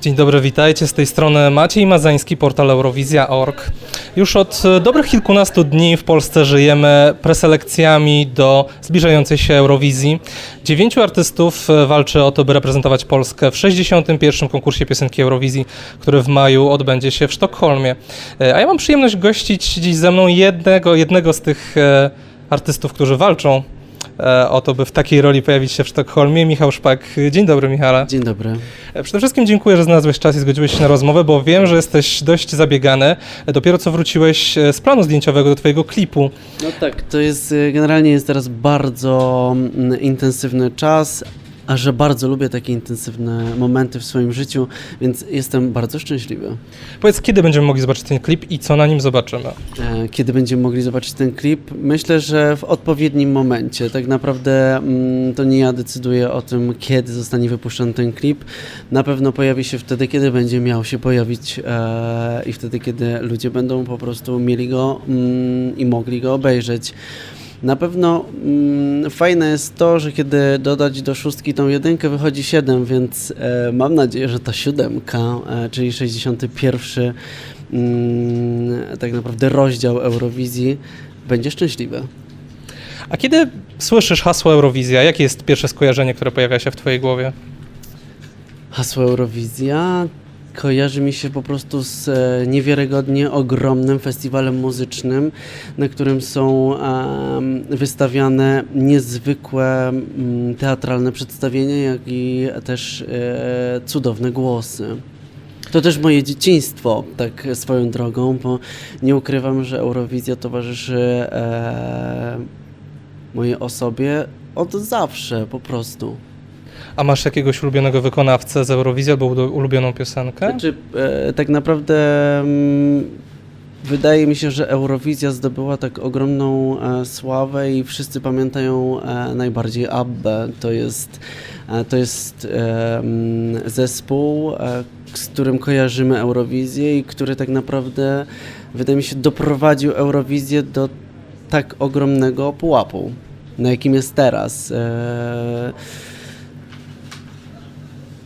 Dzień dobry, witajcie. Z tej strony Maciej Mazański, portal Eurowizja.org. Już od e, dobrych kilkunastu dni w Polsce żyjemy preselekcjami do zbliżającej się Eurowizji. Dziewięciu artystów e, walczy o to, by reprezentować Polskę w 61. konkursie piosenki Eurowizji, który w maju odbędzie się w Sztokholmie. E, A ja mam przyjemność gościć dziś ze mną jednego, jednego z tych artystów, którzy walczą o to, by w takiej roli pojawić się w Sztokholmie. Michał Szpak. Dzień dobry, Michale. Dzień dobry. E, Przede wszystkim dziękuję, że znalazłeś czas i zgodziłeś się na rozmowę, bo wiem, że jesteś dość zabiegany. E, Dopiero co wróciłeś e, z planu zdjęciowego do twojego klipu. No tak, to jest generalnie jest teraz bardzo mm, intensywny czas, a że bardzo lubię takie intensywne momenty w swoim życiu, więc jestem bardzo szczęśliwy. Powiedz, kiedy będziemy mogli zobaczyć ten klip i co na nim zobaczymy? E, Kiedy będziemy mogli zobaczyć ten klip? Myślę, że w odpowiednim momencie. Tak naprawdę mm, to nie ja decyduję o tym, kiedy zostanie wypuszczony ten klip. Na pewno pojawi się wtedy, kiedy będzie miał się pojawić e, i wtedy, kiedy ludzie będą po prostu mieli go mm, i mogli go obejrzeć. Na pewno mm, fajne jest to, że kiedy dodać do szóstki tą jedynkę wychodzi 7, więc e, mam nadzieję, że ta siódemka, e, czyli 61 mm, tak naprawdę rozdział Eurowizji będzie szczęśliwy. A kiedy słyszysz hasło Eurowizja, jakie jest pierwsze skojarzenie, które pojawia się w twojej głowie? Hasło Eurowizja kojarzy mi się po prostu z e, niewiarygodnie ogromnym festiwalem muzycznym, na którym są wystawiane niezwykłe teatralne przedstawienia, jak i też e, cudowne głosy. To też moje dzieciństwo, tak swoją drogą, bo nie ukrywam, że Eurowizja towarzyszy e, mojej osobie od zawsze po prostu. A masz jakiegoś ulubionego wykonawcę z Eurowizji albo ulu- ulubioną piosenkę? Znaczy, e, tak naprawdę mm, wydaje mi się, że Eurowizja zdobyła tak ogromną e, sławę i wszyscy pamiętają e, najbardziej Abbę. To jest, e, to jest e, mm, zespół, e, z którym kojarzymy Eurowizję i który tak naprawdę, wydaje mi się, doprowadził Eurowizję do tak ogromnego pułapu, na jakim jest teraz.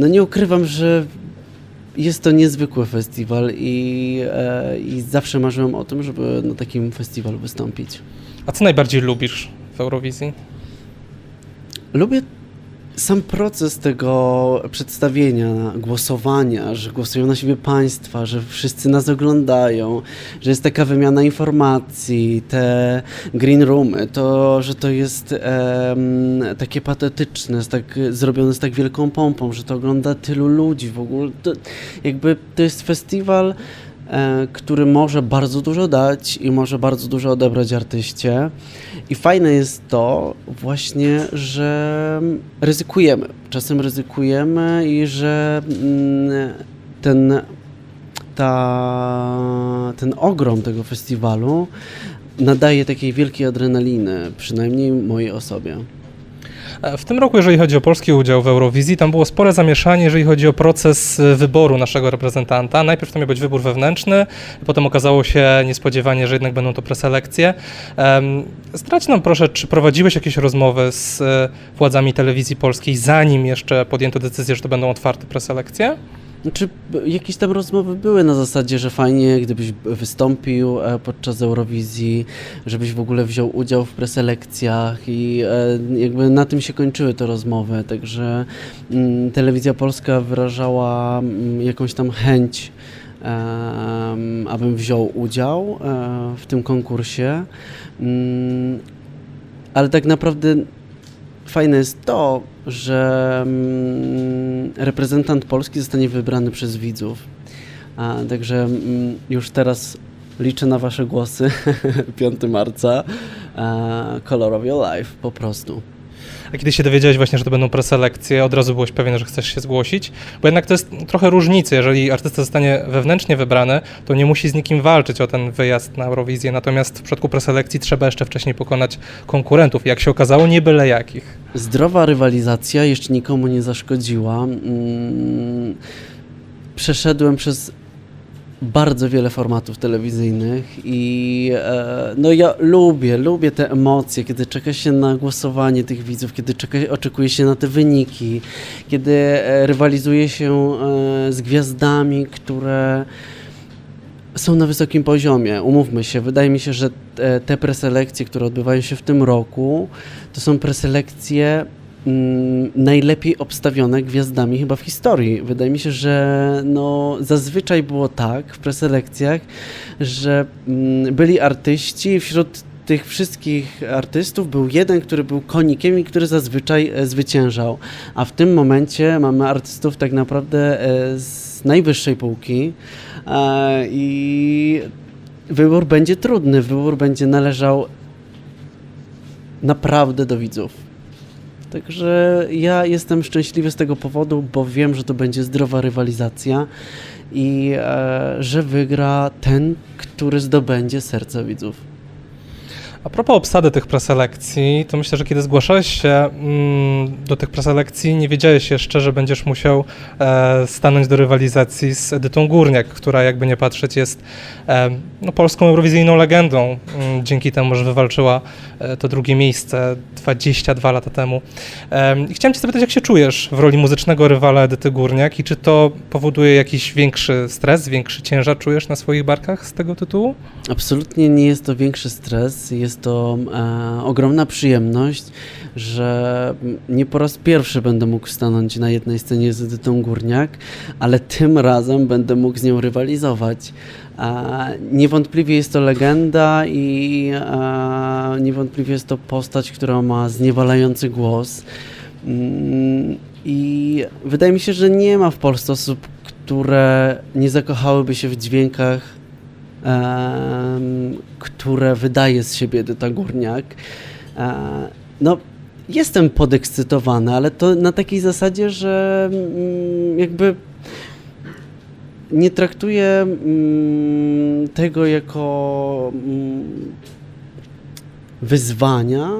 No nie ukrywam, że jest to niezwykły festiwal i, e, i zawsze marzyłem o tym, żeby na takim festiwalu wystąpić. A co najbardziej lubisz w Eurowizji? Lubię sam proces tego przedstawienia, głosowania, że głosują na siebie państwa, że wszyscy nas oglądają, że jest taka wymiana informacji, te green roomy, to, że to jest em, takie patetyczne, z tak, zrobione z tak wielką pompą, że to ogląda tylu ludzi w ogóle. To, jakby to jest festiwal, e, który może bardzo dużo dać i może bardzo dużo odebrać artyście. I fajne jest to właśnie, że ryzykujemy. Czasem ryzykujemy i że mm, ten, ta, ten ogrom tego festiwalu nadaje takiej wielkiej adrenaliny, przynajmniej mojej osobie. E, W tym roku, jeżeli chodzi o polski udział w Eurowizji, tam było spore zamieszanie, jeżeli chodzi o proces e, wyboru naszego reprezentanta. Najpierw to miał być wybór wewnętrzny, potem okazało się niespodziewanie, że jednak będą to preselekcje. Zdradź nam proszę, czy prowadziłeś jakieś rozmowy z e, władzami telewizji polskiej, zanim jeszcze podjęto decyzję, że to będą otwarte preselekcje? Znaczy, jakieś tam rozmowy były na zasadzie, że fajnie, gdybyś wystąpił e, podczas Eurowizji, żebyś w ogóle wziął udział w preselekcjach i e, jakby na tym się kończyły te rozmowy, także mm, Telewizja Polska wyrażała mm, jakąś tam chęć, em, abym wziął udział e, w tym konkursie, Mm, ale tak naprawdę fajne jest to, że mm, reprezentant Polski zostanie wybrany przez widzów. Także mm, już teraz liczę na Wasze głosy 5 marca. Color of Your Life po prostu. A kiedy się dowiedziałeś właśnie, że to będą preselekcje, od razu byłeś pewien, że chcesz się zgłosić? Bo jednak to jest trochę różnicy. Jeżeli artysta zostanie wewnętrznie wybrany, to nie musi z nikim walczyć o ten wyjazd na Eurowizję. Natomiast w przypadku preselekcji trzeba jeszcze wcześniej pokonać konkurentów. Jak się okazało, nie byle jakich. Zdrowa rywalizacja jeszcze nikomu nie zaszkodziła. Mm, Przeszedłem przez bardzo wiele formatów telewizyjnych i e, no ja lubię, lubię te emocje, kiedy czeka się na głosowanie tych widzów, kiedy czeka, oczekuje się na te wyniki, kiedy e, rywalizuje się e, z gwiazdami, które są na wysokim poziomie. Umówmy się, wydaje mi się, że te, te preselekcje, które odbywają się w tym roku, to są preselekcje mm, najlepiej obstawione gwiazdami chyba w historii. Wydaje mi się, że no, zazwyczaj było tak w preselekcjach, że mm, byli artyści wśród tych wszystkich artystów był jeden, który był konikiem i który zazwyczaj e, zwyciężał. A w tym momencie mamy artystów tak naprawdę e, z najwyższej półki e, i wybór będzie trudny. Wybór będzie należał naprawdę do widzów. Także ja jestem szczęśliwy z tego powodu, bo wiem, że to będzie zdrowa rywalizacja i e, że wygra ten, który zdobędzie serca widzów. A propos obsady tych preselekcji, to myślę, że kiedy zgłaszałeś się mm, do tych preselekcji, nie wiedziałeś jeszcze, że będziesz musiał e, stanąć do rywalizacji z Edytą Górniak, która jakby nie patrzeć jest e, no, polską eurowizyjną legendą, mm, dzięki temu, że wywalczyła e, to drugie miejsce 22 lata temu. I chciałem cię zapytać, jak się czujesz w roli muzycznego rywala Edyty Górniak i czy to powoduje jakiś większy stres, większy ciężar czujesz na swoich barkach z tego tytułu? Absolutnie nie jest to większy stres, jest to e, ogromna przyjemność, że nie po raz pierwszy będę mógł stanąć na jednej scenie z Edytą Górniak, ale tym razem będę mógł z nią rywalizować. E, niewątpliwie jest to legenda i e, niewątpliwie jest to postać, która ma zniewalający głos. Mm, I wydaje mi się, że nie ma w Polsce osób, które nie zakochałyby się w dźwiękach które wydaje z siebie Edyta Górniak. E, no, jestem podekscytowany, ale to na takiej zasadzie, że mm, jakby nie traktuję mm, tego jako mm, wyzwania,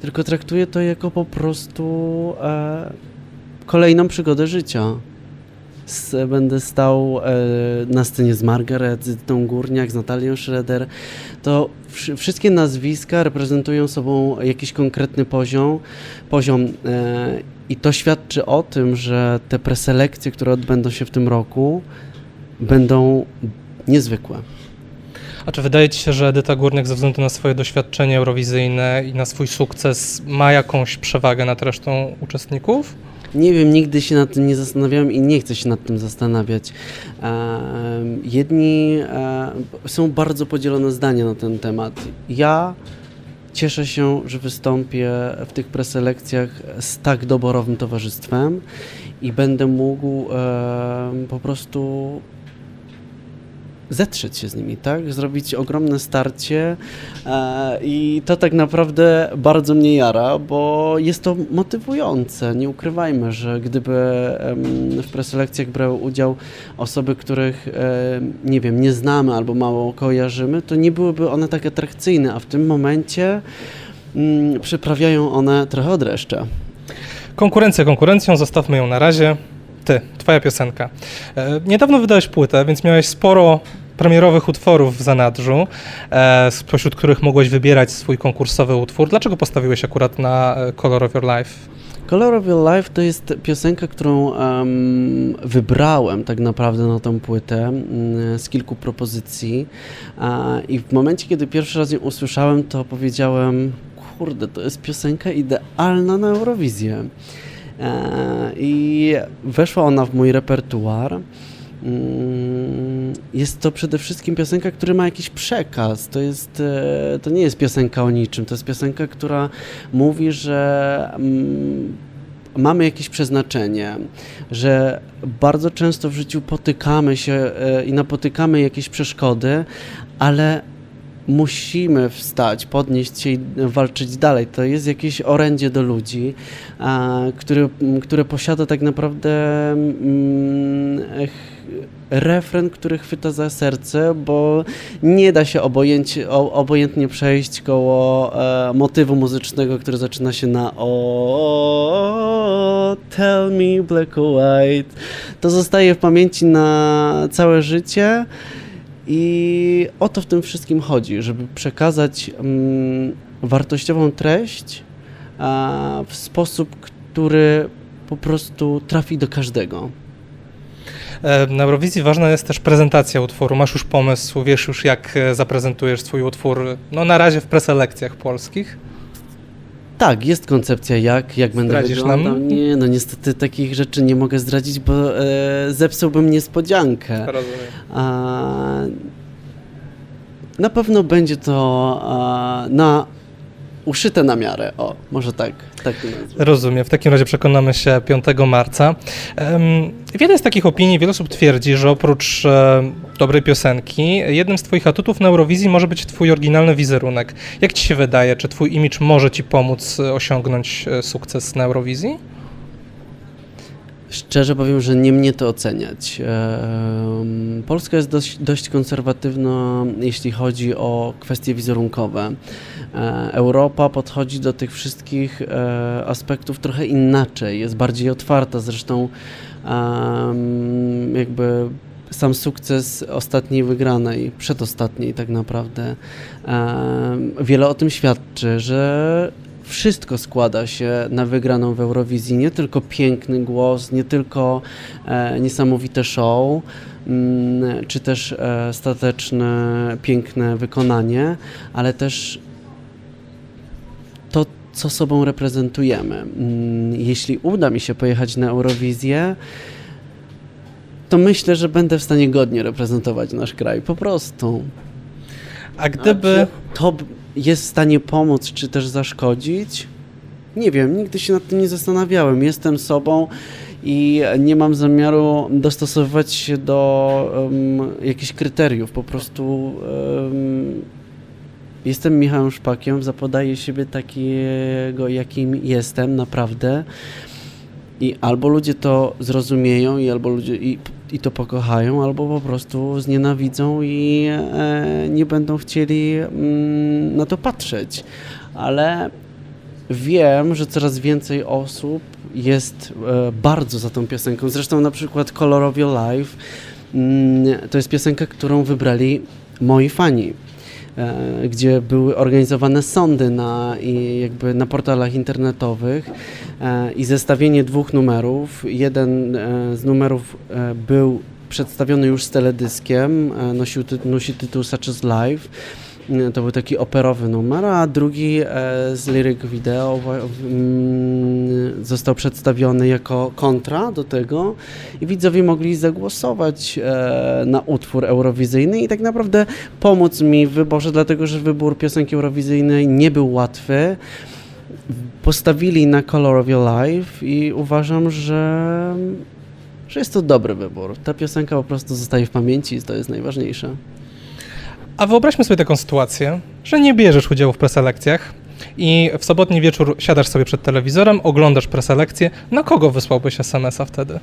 tylko traktuję to jako po prostu e, kolejną przygodę życia. Będę stał e, na scenie z Margaret, z Edytą Górniak, z Natalią Schroeder. To wszy- wszystkie nazwiska reprezentują sobą jakiś konkretny poziom, poziom e, i to świadczy o tym, że te preselekcje, które odbędą się w tym roku, będą niezwykłe. A czy wydaje Ci się, że Edyta Górniak ze względu na swoje doświadczenie eurowizyjne i na swój sukces ma jakąś przewagę nad resztą uczestników? Nie wiem, nigdy się nad tym nie zastanawiałem i nie chcę się nad tym zastanawiać. Jedni e, są bardzo podzielone zdania na ten temat. Ja cieszę się, że wystąpię w tych preselekcjach z tak doborowym towarzystwem i będę mógł po prostu zetrzeć się z nimi, tak? Zrobić ogromne starcie e, i to tak naprawdę bardzo mnie jara, bo jest to motywujące. Nie ukrywajmy, że gdyby w preselekcjach brały udział osoby, których em, nie wiem, nie znamy albo mało kojarzymy, to nie byłyby one tak atrakcyjne, a w tym momencie mm, przyprawiają one trochę od dreszcze. Konkurencja konkurencją, zostawmy ją na razie. Ty, Twoja piosenka. E, niedawno wydałeś płytę, więc miałeś sporo premierowych utworów w zanadrzu, e, spośród których mogłeś wybierać swój konkursowy utwór. Dlaczego postawiłeś akurat na e, Color of Your Life? Color of Your Life to jest piosenka, którą em, wybrałem tak naprawdę na tą płytę mm, z kilku propozycji. A, I w momencie, kiedy pierwszy raz ją usłyszałem, to powiedziałem, kurde, to jest piosenka idealna na Eurowizję. E, I weszła ona w mój repertuar. Mm, Jest to przede wszystkim piosenka, która ma jakiś przekaz. To, jest, e, to nie jest piosenka o niczym. To jest piosenka, która mówi, że mm, mamy jakieś przeznaczenie, że bardzo często w życiu potykamy się e, i napotykamy jakieś przeszkody, ale musimy wstać, podnieść się i walczyć dalej. To jest jakieś orędzie do ludzi, które, które posiada tak naprawdę mm, refren, który chwyta za serce, bo nie da się obojętnie, przejść koło e, motywu muzycznego, który zaczyna się na o, tell me black or white. to zostaje w pamięci na całe życie i o to w tym wszystkim chodzi, żeby przekazać mm, wartościową treść a, w sposób, który po prostu trafi do każdego. E, Na Eurowizji ważna jest też prezentacja utworu. Masz już pomysł, wiesz już jak e, zaprezentujesz swój utwór, no na razie w preselekcjach polskich. Tak, jest koncepcja jak, jak będę Zdradzisz wyglądał. nam? Nie, no niestety takich rzeczy nie mogę zdradzić, bo e, zepsułbym niespodziankę. Rozumiem. A, na pewno będzie to a, na uszyte na miarę. O, może tak, tak. Rozumiem. W takim razie przekonamy się 5 marca. Wiele jest takich opinii, wiele osób twierdzi, że oprócz e, dobrej piosenki, jednym z Twoich atutów na Eurowizji może być Twój oryginalny wizerunek. Jak Ci się wydaje, czy Twój imidż może Ci pomóc e, osiągnąć e, sukces na Eurowizji? Szczerze powiem, że nie mnie to oceniać. Polska jest dość, dość konserwatywna, jeśli chodzi o kwestie wizerunkowe. E, Europa podchodzi do tych wszystkich e, aspektów trochę inaczej, jest bardziej otwarta. Zresztą jakby sam sukces ostatniej wygranej, przedostatniej tak naprawdę, wiele o tym świadczy, że wszystko składa się na wygraną w Eurowizji. Nie tylko piękny głos, nie tylko e, niesamowite show, mm, czy też e, stateczne, piękne wykonanie, ale też to, co sobą reprezentujemy. Mm, Jeśli uda mi się pojechać na Eurowizję, to myślę, że będę w stanie godnie reprezentować nasz kraj. Po prostu. A gdyby... A czy to jest w stanie pomóc, czy też zaszkodzić? Nie wiem, nigdy się nad tym nie zastanawiałem. Jestem sobą i nie mam zamiaru dostosowywać się do em, jakichś kryteriów. Po prostu em, jestem Michałem Szpakiem, zapodaję siebie takiego, jakim jestem, naprawdę. I albo ludzie to zrozumieją i albo ludzie i, i to pokochają, albo po prostu znienawidzą i e, nie będą chcieli mm, na to patrzeć. Ale wiem, że coraz więcej osób jest e, bardzo za tą piosenką. Zresztą na przykład Color of Your Life mm, to jest piosenka, którą wybrali moi fani gdzie były organizowane sądy na, jakby na portalach internetowych e, i zestawienie dwóch numerów. Jeden e, z numerów e, był przedstawiony już z teledyskiem, e, nosił ty, nosi tytuł Such as Life. E, To był taki operowy numer, a drugi e, z lyric w- mm, został przedstawiony jako kontra do tego i widzowie mogli zagłosować e, na utwór eurowizyjny i tak naprawdę pomóc mi w wyborze, dlatego że wybór piosenki eurowizyjnej nie był łatwy. Postawili na Color of Your Life i uważam, że, że jest to dobry wybór. Ta piosenka po prostu zostaje w pamięci i to jest najważniejsze. A wyobraźmy sobie taką sytuację, że nie bierzesz udziału w preselekcjach i w sobotni wieczór siadasz sobie przed telewizorem, oglądasz preselekcję. Na kogo wysłałbyś SMS-a wtedy?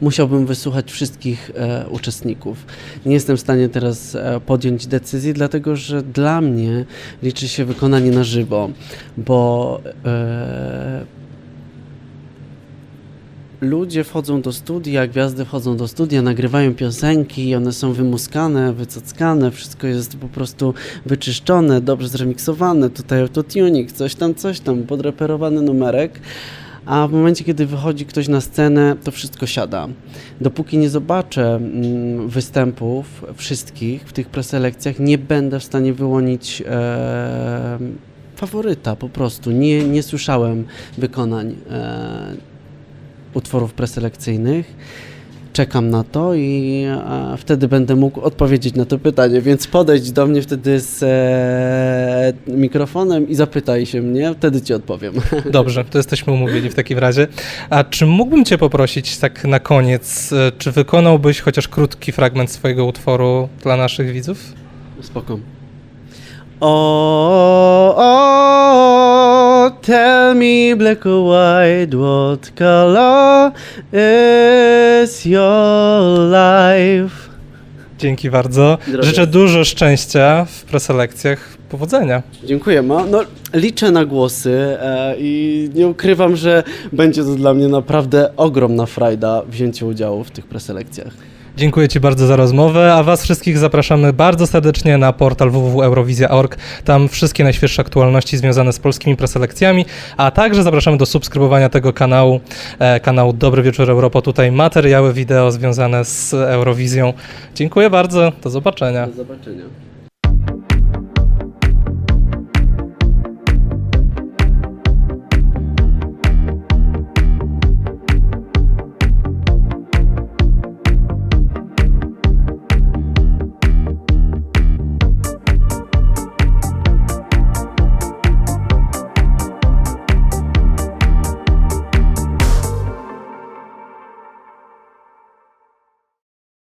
musiałbym wysłuchać wszystkich e, uczestników. Nie jestem w stanie teraz e, podjąć decyzji, dlatego że dla mnie liczy się wykonanie na żywo, bo e, ludzie wchodzą do studia, gwiazdy wchodzą do studia, nagrywają piosenki, one są wymuskane, wycockane, wszystko jest po prostu wyczyszczone, dobrze zremiksowane, tutaj autotuning, coś tam, coś tam, podreperowany numerek. A w momencie, kiedy wychodzi ktoś na scenę, to wszystko siada. Dopóki nie zobaczę mm, występów wszystkich w tych preselekcjach, nie będę w stanie wyłonić e, faworyta po prostu. Nie, nie słyszałem wykonań e, utworów preselekcyjnych. Czekam na to i e, wtedy będę mógł odpowiedzieć na to pytanie, więc podejdź do mnie wtedy z e, mikrofonem i zapytaj się mnie, wtedy ci odpowiem. Dobrze, to jesteśmy umówieni w takim razie. A czy mógłbym Cię poprosić tak na koniec, e, czy wykonałbyś chociaż krótki fragment swojego utworu dla naszych widzów? Spoko. Oh, tell me black or white, what color is your life? Dzięki bardzo. Życzę dużo szczęścia w preselekcjach. Powodzenia. Dziękuję. No, no, liczę na głosy e, i nie ukrywam, że będzie to dla mnie naprawdę ogromna frajda wzięcie udziału w tych preselekcjach. Dziękuję Ci bardzo za rozmowę, a Was wszystkich zapraszamy bardzo serdecznie na portal www.eurowizja.org. Tam wszystkie najświeższe aktualności związane z polskimi preselekcjami, a także zapraszamy do subskrybowania tego kanału, e, kanału Dobry Wieczór Europo. Tutaj materiały wideo związane z Eurowizją. Dziękuję bardzo, do zobaczenia. Do zobaczenia.